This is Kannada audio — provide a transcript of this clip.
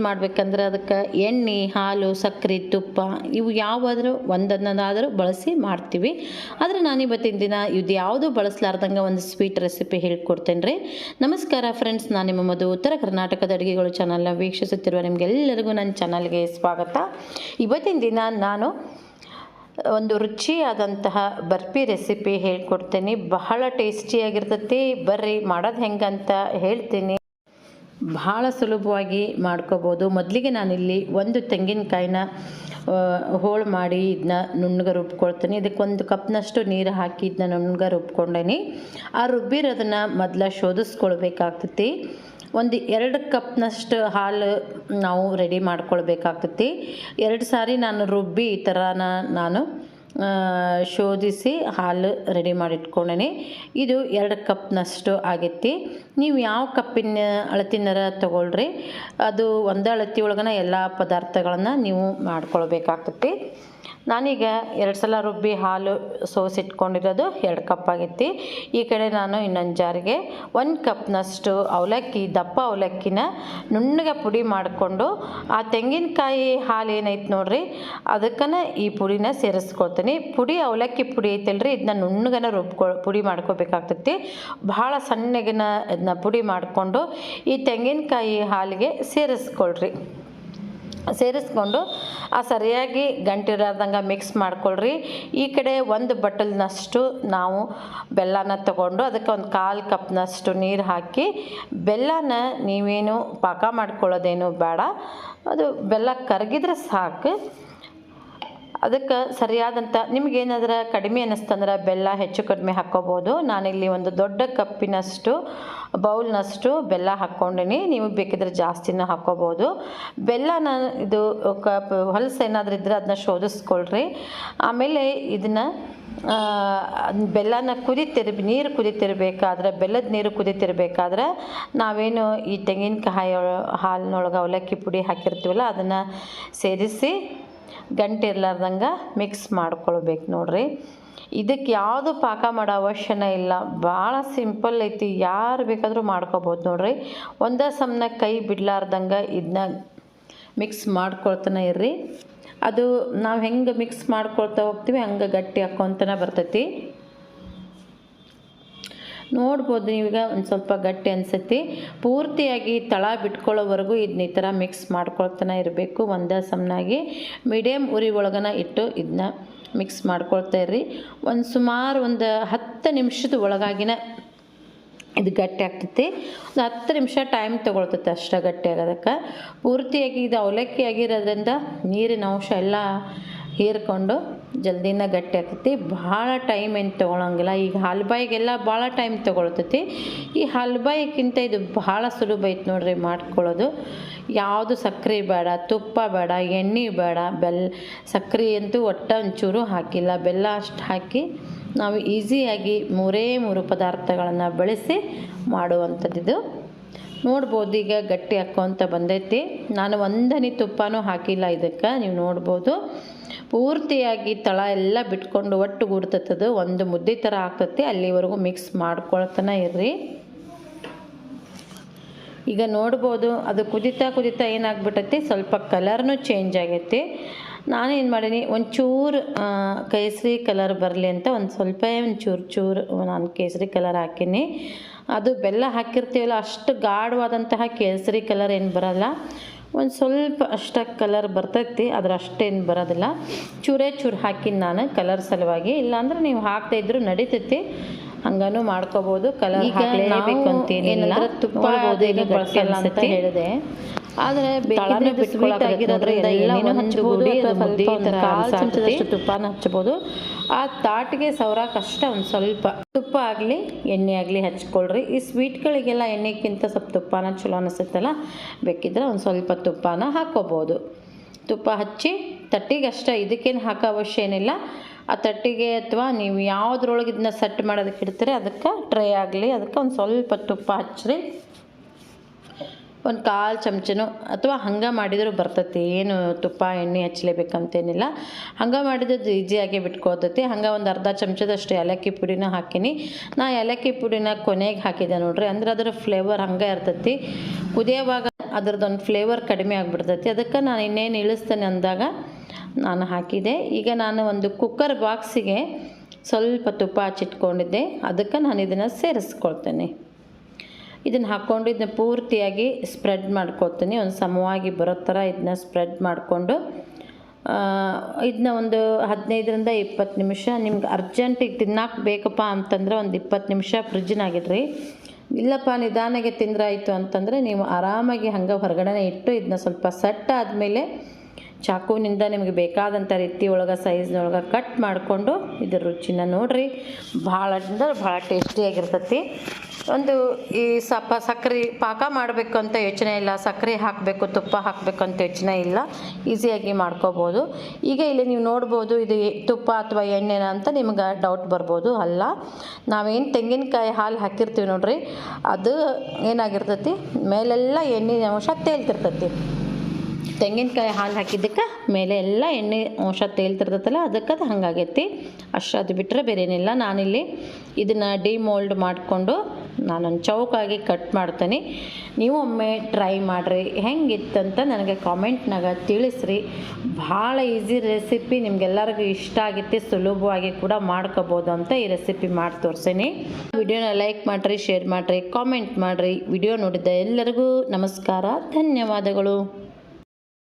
ಮಾಡ್ಬೇಕಂದ್ರೆ ಅದಕ್ಕೆ ಎಣ್ಣೆ, ಹಾಲು, ಸಕ್ಕರೆ, ತುಪ್ಪ ಇವು ಯಾವಾದರೂ ಒಂದನ್ನಾದರೂ ಬಳಸಿ ಮಾಡ್ತೀವಿ. ಆದರೆ ನಾನು ಇವತ್ತಿನ ದಿನ ಇದು ಯಾವುದು ಬಳಸಲಾರ್ದಂಗೆ ಒಂದು ಸ್ವೀಟ್ ರೆಸಿಪಿ ಹೇಳ್ಕೊಡ್ತೇನೆ ರೀ. ನಮಸ್ಕಾರ ಫ್ರೆಂಡ್ಸ್, ನಾನು ನಿಮ್ಮ ಮಧು. ಉತ್ತರ ಕರ್ನಾಟಕದ ಅಡುಗೆಗಳು ಚಾನಲ್ನ ವೀಕ್ಷಿಸುತ್ತಿರುವ ನಿಮಗೆಲ್ಲರಿಗೂ ನನ್ನ ಚಾನಲ್ಗೆ ಸ್ವಾಗತ. ಇವತ್ತಿನ ದಿನ ನಾನು ಒಂದು ರುಚಿಯಾದಂತಹ ಬರ್ಫಿ ರೆಸಿಪಿ ಹೇಳ್ಕೊಡ್ತೇನೆ. ಬಹಳ ಟೇಸ್ಟಿಯಾಗಿರ್ತೈತಿ. ಬರ್ರಿ, ಮಾಡೋದು ಹೆಂಗಂತ ಹೇಳ್ತೀನಿ. ಭಾಳ ಸುಲಭವಾಗಿ ಮಾಡ್ಕೋಬೋದು. ಮೊದಲಿಗೆ ನಾನಿಲ್ಲಿ ಒಂದು ತೆಂಗಿನಕಾಯಿನ ಹೋಳು ಮಾಡಿ ಇದನ್ನ ನುಣ್ಣಗೆ ರುಬ್ಕೊಳ್ತೀನಿ. ಇದಕ್ಕೆ ಒಂದು ಕಪ್ನಷ್ಟು ನೀರು ಹಾಕಿ ಇದನ್ನ ನುಣ್ಣಗೆ ರುಬ್ಕೊಂಡೇನಿ. ಆ ರುಬ್ಬಿರೋದನ್ನು ಮೊದಲ ಶೋಧಿಸ್ಕೊಳ್ಬೇಕಾಗ್ತೈತಿ. ಒಂದು ಎರಡು ಕಪ್ನಷ್ಟು ಹಾಲು ನಾವು ರೆಡಿ ಮಾಡ್ಕೊಳ್ಬೇಕಾಗ್ತೈತಿ. ಎರಡು ಸಾರಿ ನಾನು ರುಬ್ಬಿ ಈ ಥರನ ನಾನು ಶೋಧಿಸಿ ಹಾಲು ರೆಡಿ ಮಾಡಿಟ್ಕೊಂಡೇನಿ. ಇದು ಎರಡು ಕಪ್ನಷ್ಟು ಆಗೈತಿ. ನೀವು ಯಾವ ಕಪ್ಪಿನ ಅಳತಿನರ ತಗೊಳ್ರಿ. ಅದು ಒಂದು ಅಳತಿ ಒಳಗನ ಎಲ್ಲ ಪದಾರ್ಥಗಳನ್ನು ನೀವು ಮಾಡ್ಕೊಳ್ಬೇಕಾಗ್ತೈತಿ. ನಾನೀಗ ಎರಡು ಸಲ ರುಬ್ಬಿ ಹಾಲು ಸೋಸಿಟ್ಕೊಂಡಿರೋದು ಎರಡು ಕಪ್ ಆಗೈತಿ ಈ ಕಡೆ ನಾನು ಇನ್ನೊಂದು ಜಾರಿಗೆ ಒಂದು ಕಪ್ನಷ್ಟು ಅವಲಕ್ಕಿ, ದಪ್ಪ ಅವಲಕ್ಕಿನ ನುಣ್ಣಗೆ ಪುಡಿ ಮಾಡಿಕೊಂಡು ಆ ತೆಂಗಿನಕಾಯಿ ಹಾಲು ಏನೈತೆ ನೋಡ್ರಿ, ಅದಕ್ಕನ ಈ ಪುಡಿನ ಸೇರಿಸ್ಕೊಳ್ತೀನಿ. ಪುಡಿ ಅವಲಕ್ಕಿ ಪುಡಿ ಐತಲ್ರಿ ಇದನ್ನ ನುಣ್ಣಗನ ರುಬ್ಕೊ, ಪುಡಿ ಮಾಡ್ಕೋಬೇಕಾಗ್ತೈತಿ. ಭಾಳ ಸಣ್ಣಗಿನ ಇದನ್ನ ಪುಡಿ ಮಾಡಿಕೊಂಡು ಈ ತೆಂಗಿನಕಾಯಿ ಹಾಲಿಗೆ ಸೇರಿಸ್ಕೊಳ್ರಿ. ಸೇರಿಸ್ಕೊಂಡು ಆ ಸರಿಯಾಗಿ ಗಂಟಿರಾದಂಗೆ ಮಿಕ್ಸ್ ಮಾಡ್ಕೊಳ್ರಿ. ಈ ಕಡೆ ಒಂದು ಬಟಲ್ನಷ್ಟು ನಾವು ಬೆಲ್ಲನ ತಗೊಂಡು ಅದಕ್ಕೆ ಒಂದು ಕಾಲು ಕಪ್ನಷ್ಟು ನೀರು ಹಾಕಿ, ಬೆಲ್ಲನ ನೀವೇನು ಪಾಕ ಮಾಡ್ಕೊಳ್ಳೋದೇನು ಬೇಡ. ಅದು ಬೆಲ್ಲ ಕರಗಿದ್ರೆ ಸಾಕು. ಅದಕ್ಕೆ ಸರಿಯಾದಂಥ ನಿಮಗೇನಾದ್ರೆ ಕಡಿಮೆ ಅನ್ನಿಸ್ತಂದ್ರೆ ಬೆಲ್ಲ ಹೆಚ್ಚು ಕಡಿಮೆ ಹಾಕ್ಕೋಬೋದು ನಾನಿಲ್ಲಿ ಒಂದು ದೊಡ್ಡ ಕಪ್ಪಿನಷ್ಟು, ಬೌಲ್ನಷ್ಟು ಬೆಲ್ಲ ಹಾಕ್ಕೊಂಡಿನಿ. ನೀವು ಬೇಕಿದ್ರೆ ಜಾಸ್ತಿನೂ ಹಾಕ್ಕೋಬೋದು ಬೆಲ್ಲನ ಇದು ಕಪ್, ಹೊಲಸು ಏನಾದರೂ ಇದ್ದರೆ ಅದನ್ನ ಶೋಧಿಸ್ಕೊಳ್ರಿ. ಆಮೇಲೆ ಇದನ್ನು ಬೆಲ್ಲನ ಕುದಿತಿರ್ ನೀರು ಕುದಿತಿರ್ಬೇಕಾದ್ರೆ ಬೆಲ್ಲದ ನೀರು ಕುದಿತಿರ್ಬೇಕಾದ್ರೆ ನಾವೇನು ಈ ತೆಂಗಿನಕಾಯಿ ಹಾಲಿನೊಳಗೆ ಅವಲಕ್ಕಿ ಪುಡಿ ಹಾಕಿರ್ತೀವಲ್ಲ, ಅದನ್ನು ಸೇರಿಸಿ ಗಂಟೆ ಇರ್ಲಾರ್ದಂಗೆ ಮಿಕ್ಸ್ ಮಾಡ್ಕೊಳ್ಬೇಕು ನೋಡ್ರಿ. ಇದಕ್ಕೆ ಯಾವುದು ಪಾಕ ಮಾಡೋ ಅವಶ್ಯನೇ ಇಲ್ಲ. ಭಾಳ ಸಿಂಪಲ್ ಐತಿ. ಯಾರು ಬೇಕಾದರೂ ಮಾಡ್ಕೋಬೋದು ನೋಡ್ರಿ. ಒಂದೇ ಸಮನ ಕೈ ಬಿಡ್ಲಾರ್ದಂಗೆ ಇದನ್ನ ಮಿಕ್ಸ್ ಮಾಡ್ಕೊಳ್ತಾನೆ ಇರ್ರಿ. ಅದು ನಾವು ಹೆಂಗೆ ಮಿಕ್ಸ್ ಮಾಡ್ಕೊಳ್ತಾ ಹೋಗ್ತೀವಿ, ಹಂಗೆ ಗಟ್ಟಿ ಹಾಕ್ಕೊತನ ಬರ್ತೈತಿ. ನೋಡ್ಬೋದು ನೀವೀಗ ಒಂದು ಸ್ವಲ್ಪ ಗಟ್ಟಿ ಅನಿಸುತ್ತೆ. ಪೂರ್ತಿಯಾಗಿ ತಳ ಬಿಟ್ಕೊಳ್ಳೋವರೆಗೂ ಇದನ್ನ ಈ ಥರ ಮಿಕ್ಸ್ ಮಾಡ್ಕೊಳ್ತಾನೆ ಇರಬೇಕು. ಒಂದೇ ಸಮನಾಗಿ ಮೀಡಿಯಮ್ ಉರಿ ಒಳಗನ ಇಟ್ಟು ಇದನ್ನ ಮಿಕ್ಸ್ ಮಾಡ್ಕೊಳ್ತಾ ಇರ್ರಿ. ಒಂದು ಸುಮಾರು ಒಂದು ಹತ್ತು ನಿಮಿಷದ ಒಳಗಾಗಿನ ಇದು ಗಟ್ಟಿ ಆಗ್ತೈತಿ. ಒಂದು ಹತ್ತು ನಿಮಿಷ ಟೈಮ್ ತೊಗೊಳ್ತೈತೆ ಅಷ್ಟೇ ಗಟ್ಟಿ ಆಗೋದಕ್ಕೆ. ಪೂರ್ತಿಯಾಗಿ ಇದು ಅವಲಕ್ಕಿ ಆಗಿರೋದ್ರಿಂದ ನೀರಿನ ಅಂಶ ಎಲ್ಲ ಹೀರ್ಕೊಂಡು ಜಲ್ದಿನ ಗಟ್ಟಿ ಆಗ್ತೈತಿ ಭಾಳ ಟೈಮ್ ಏನು ತೊಗೊಳಂಗಿಲ್ಲ. ಈಗ ಹಲ್ಬಾಯಿಗೆಲ್ಲ ಭಾಳ ಟೈಮ್ ತೊಗೊಳ್ತೈತಿ. ಈ ಹಲ್ಬಾಯಿಗಿಂತ ಇದು ಭಾಳ ಸುಲಭ ಐತೆ ನೋಡ್ರಿ ಮಾಡ್ಕೊಳ್ಳೋದು. ಯಾವುದು ಸಕ್ಕರೆ ಬೇಡ, ತುಪ್ಪ ಬೇಡ, ಎಣ್ಣೆ ಬೇಡ ಬೆಲ್ಲ ಸಕ್ಕರೆ ಅಂತೂ ಒಟ್ಟ ಒಂಚೂರು ಹಾಕಿಲ್ಲ. ಬೆಲ್ಲ ಅಷ್ಟು ಹಾಕಿ ನಾವು ಈಸಿಯಾಗಿ ಮೂರೇ ಮೂರು ಪದಾರ್ಥಗಳನ್ನು ಬಳಸಿ ಮಾಡುವಂಥದ್ದಿದು. ನೋಡ್ಬೋದು, ಈಗ ಗಟ್ಟಿ ಹಾಕ್ಕೊಂತ ಬಂದೈತಿ. ನಾನು ಒಂದನಿ ತುಪ್ಪನೂ ಹಾಕಿಲ್ಲ ಇದಕ್ಕೆ, ನೀವು ನೋಡ್ಬೋದು. ಪೂರ್ತಿಯಾಗಿ ತಳ ಎಲ್ಲ ಬಿಟ್ಕೊಂಡು ಒಟ್ಟು ಗೂಡ್ತತ್ತದು ಒಂದು ಮುದ್ದೆ ಥರ ಆಗ್ತೈತಿ, ಅಲ್ಲಿವರೆಗೂ ಮಿಕ್ಸ್ ಮಾಡ್ಕೊಳ್ತಾನೆ ಇರ್ರಿ. ಈಗ ನೋಡ್ಬೋದು, ಅದು ಕುದಿತಾ ಕುದಿತಾ ಏನಾಗ್ಬಿಟ್ಟೈತಿ ಸ್ವಲ್ಪ ಕಲರ್ನು ಚೇಂಜ್ ಆಗೈತಿ. ನಾನೇನು ಮಾಡೀನಿ, ಒಂಚೂರು ಕೇಸರಿ ಕಲರ್ ಬರಲಿ ಅಂತ ಒಂದು ಸ್ವಲ್ಪ ಒಂದು ಚೂರು ಚೂರು ನಾನು ಕೇಸರಿ ಕಲರ್ ಹಾಕೀನಿ. ಅದು ಬೆಲ್ಲ ಹಾಕಿರ್ತೀವಲ್ಲ, ಅಷ್ಟು ಗಾಢವಾದಂತಹ ಕೇಸರಿ ಕಲರ್ ಏನು ಬರಲ್ಲ. ಒಂದು ಸ್ವಲ್ಪ ಅಷ್ಟ ಕಲರ್ ಬರ್ತೈತಿ, ಅದ್ರ ಅಷ್ಟೇನು ಬರೋದಿಲ್ಲ. ಚೂರೇ ಚೂರು ಹಾಕಿನಿ ನಾನು ಕಲರ್ ಸಲುವಾಗಿ. ಇಲ್ಲಾಂದ್ರೆ ನೀವು ಹಾಕ್ತಾ ಇದ್ರೂ ನಡೀತೈತಿ. ಹಂಗನೂ ಮಾಡ್ಕೋಬಹುದು ಕಲರ್ ಹಾಕಲೇಬೇಕು ಅಂತೇನಿಲ್ಲ ತುಪ್ಪ ಅಂತ ಹೇಳಿದೆ. ಆದರೆ ಏನೇನೋ ಹಚ್ಬೋದು ಒಂದು ಚಮಚದಷ್ಟು ತುಪ್ಪನ ಹಚ್ಚಬಹುದು ಆ ತಾಟಿಗೆ ಸೌರಾಕಷ್ಟ ಒಂದು ಸ್ವಲ್ಪ. ತುಪ್ಪ ಆಗ್ಲಿ ಎಣ್ಣೆ ಆಗ್ಲಿ ಹಚ್ಕೊಳ್ರಿ. ಈ ಸ್ವೀಟ್ಗಳಿಗೆಲ್ಲ ಎಣ್ಣೆಗಿಂತ ಸ್ವಲ್ಪ ತುಪ್ಪನ ಚಲೋ ಅನಿಸುತ್ತಲ್ಲ? ಬೇಕಿದ್ರೆ ಒಂದ್ ಸ್ವಲ್ಪ ತುಪ್ಪನ ಹಾಕ್ಕೋಬೋದು. ತುಪ್ಪ ಹಚ್ಚಿ ತಟ್ಟಿಗೆ ಅಷ್ಟೇ ಇದಕ್ಕೇನು ಹಾಕೋ ಅವಶ್ಯ ಏನಿಲ್ಲ. ಆ ತಟ್ಟಿಗೆ ಅಥವಾ ನೀವು ಯಾವುದ್ರೊಳಗೆ ಇದನ್ನ ಸೆಟ್ ಮಾಡೋದಕ್ಕೆ ಇಡ್ತೀರಿ, ಅದಕ್ಕೆ ಟ್ರೈ ಆಗಲಿ, ಅದಕ್ಕೆ ಒಂದು ಸ್ವಲ್ಪ ತುಪ್ಪ ಹಚ್ಚಿರಿ. ಒಂದು ಕಾಲು ಚಮಚನೋ ಅಥವಾ ಹಂಗೆ ಮಾಡಿದರೂ ಬರ್ತೈತಿ, ಏನು ತುಪ್ಪ, ಎಣ್ಣೆ ಹಚ್ಚಲೇಬೇಕಂತೇನಿಲ್ಲ ಹಂಗೆ ಮಾಡಿದ್ದು ಈಸಿಯಾಗಿ ಬಿಟ್ಕೋತೈತಿ. ಹಂಗೆ ಒಂದು ಅರ್ಧ ಚಮಚದಷ್ಟು ಏಲಕ್ಕಿ ಪುಡಿನ ಹಾಕೀನಿ. ನಾ ಏಲಕ್ಕಿ ಪುಡಿನ ಕೊನೆಗೆ ಹಾಕಿದೆ ನೋಡ್ರಿ, ಅಂದ್ರೆ ಅದರ ಫ್ಲೇವರ್ ಹಂಗೆ ಇರ್ತೈತಿ. ಕುದಿಯೋವಾಗ ಅದ್ರದ್ದೊಂದು ಫ್ಲೇವರ್ ಕಡಿಮೆ ಆಗಿಬಿಡ್ತೈತಿ. ಅದಕ್ಕೆ ನಾನು ಇನ್ನೇನು ಇಳಿಸ್ತೇನೆ ಅಂದಾಗ ನಾನು ಹಾಕಿದೆ. ಈಗ ನಾನು ಒಂದು ಕುಕ್ಕರ್ ಬಾಕ್ಸಿಗೆ ಸ್ವಲ್ಪ ತುಪ್ಪ ಹಚ್ಚಿಟ್ಕೊಂಡಿದ್ದೆ. ಅದಕ್ಕೆ ನಾನು ಇದನ್ನು ಸೇರಿಸ್ಕೊಳ್ತೇನೆ. ಇದನ್ನು ಹಾಕ್ಕೊಂಡು ಇದನ್ನ ಪೂರ್ತಿಯಾಗಿ ಸ್ಪ್ರೆಡ್ ಮಾಡ್ಕೊತೀನಿ ಒಂದು ಸಮವಾಗಿ ಬರೋ ಥರ ಇದನ್ನ ಸ್ಪ್ರೆಡ್ ಮಾಡಿಕೊಂಡು ಇದನ್ನ ಒಂದು ಹದಿನೈದರಿಂದ ಇಪ್ಪತ್ತು ನಿಮಿಷ ನಿಮ್ಗೆ ಅರ್ಜೆಂಟಿಗೆ ತಿನ್ನಕ್ಕೆ ಬೇಕಪ್ಪ ಅಂತಂದ್ರೆ ಒಂದು ಇಪ್ಪತ್ತು ನಿಮಿಷ ಫ್ರಿಜ್ನಾಗಿಡ್ರಿ ಇಲ್ಲಪ್ಪ, ನಿಧಾನಾಗೆ ತಿಂದ್ರಾಯಿತು ಅಂತಂದರೆ ನೀವು ಆರಾಮಾಗಿ ಹಂಗೆ ಹೊರಗಡೆ ಇಟ್ಟು ಇದನ್ನ ಸ್ವಲ್ಪ ಸೆಟ್ ಆದಮೇಲೆ ಚಾಕುವಿನಿಂದ ನಿಮಗೆ ಬೇಕಾದಂಥ ರೀತಿ ಒಳಗೆ ಸೈಜ್ನೊಳಗೆ ಕಟ್ ಮಾಡಿಕೊಂಡು ಇದ್ರ ರುಚಿನ ನೋಡಿರಿ. ಭಾಳ ಅಂದ್ರೆ ಭಾಳ ಟೇಸ್ಟಿಯಾಗಿರ್ತತಿ ಒಂದು ಈ ಸಪ್ಪ ಸಕ್ಕರೆ ಪಾಕ ಮಾಡಬೇಕು ಅಂತ ಯೋಚನೆ ಇಲ್ಲ. ಸಕ್ಕರೆ ಹಾಕಬೇಕು, ತುಪ್ಪ ಹಾಕಬೇಕು ಅಂತ ಯೋಚನೆ ಇಲ್ಲ. ಈಸಿಯಾಗಿ ಮಾಡ್ಕೋಬೋದು. ಈಗ ಇಲ್ಲಿ ನೀವು ನೋಡ್ಬೋದು ಇದು ತುಪ್ಪ ಅಥವಾ ಎಣ್ಣೆನ ಅಂತ ನಿಮ್ಗೆ ಡೌಟ್ ಬರ್ಬೋದು. ಅಲ್ಲ, ನಾವೇನು ತೆಂಗಿನಕಾಯಿ ಹಾಲು ಹಾಕಿರ್ತೀವಿ ನೋಡ್ರಿ. ಅದು ಏನಾಗಿರ್ತೈತಿ? ಮೇಲೆಲ್ಲ ಎಣ್ಣೆ ಅಂಶ ತೇಲ್ತಿರ್ತೈತಿ. ತೆಂಗಿನಕಾಯಿ ಹಾಲು ಹಾಕಿದ್ದಕ್ಕೆ ಮೇಲೆ ಎಲ್ಲ ಎಣ್ಣೆ ಅಂಶ ತೇಲ್ತಿರ್ತೈತಲ್ಲ ಅದಕ್ಕೆ ಅದು ಹಂಗಾಗೈತಿ. ಅಷ್ಟು ಅದು ಬಿಟ್ಟರೆ ಬೇರೆ ಏನಿಲ್ಲ ನಾನಿಲ್ಲಿ ಇದನ್ನು ಡಿಮೋಲ್ಡ್ ಮಾಡಿಕೊಂಡು ನಾನೊಂದು ಚೌಕಾಗಿ ಕಟ್ ಮಾಡ್ತೀನಿ. ನೀವು ಒಮ್ಮೆ ಟ್ರೈ ಮಾಡಿರಿ. ಹೆಂಗಿತ್ತಂತ ನನಗೆ ಕಾಮೆಂಟ್ನಾಗ ತಿಳಿಸ್ರಿ. ಭಾಳ ಈಸಿ ರೆಸಿಪಿ, ನಿಮ್ಗೆಲ್ಲರಿಗೂ ಇಷ್ಟ ಆಗಿತ್ತು, ಸುಲಭವಾಗಿ ಕೂಡ ಮಾಡ್ಕೋಬೋದು ಅಂತ ಈ ರೆಸಿಪಿ ಮಾಡಿ ತೋರಿಸೀನಿ ವಿಡಿಯೋನ ಲೈಕ್ ಮಾಡಿರಿ, ಶೇರ್ ಮಾಡಿರಿ, ಕಾಮೆಂಟ್ ಮಾಡಿರಿ. ವಿಡಿಯೋ ನೋಡಿದ ಎಲ್ಲರಿಗೂ ನಮಸ್ಕಾರ, ಧನ್ಯವಾದಗಳು.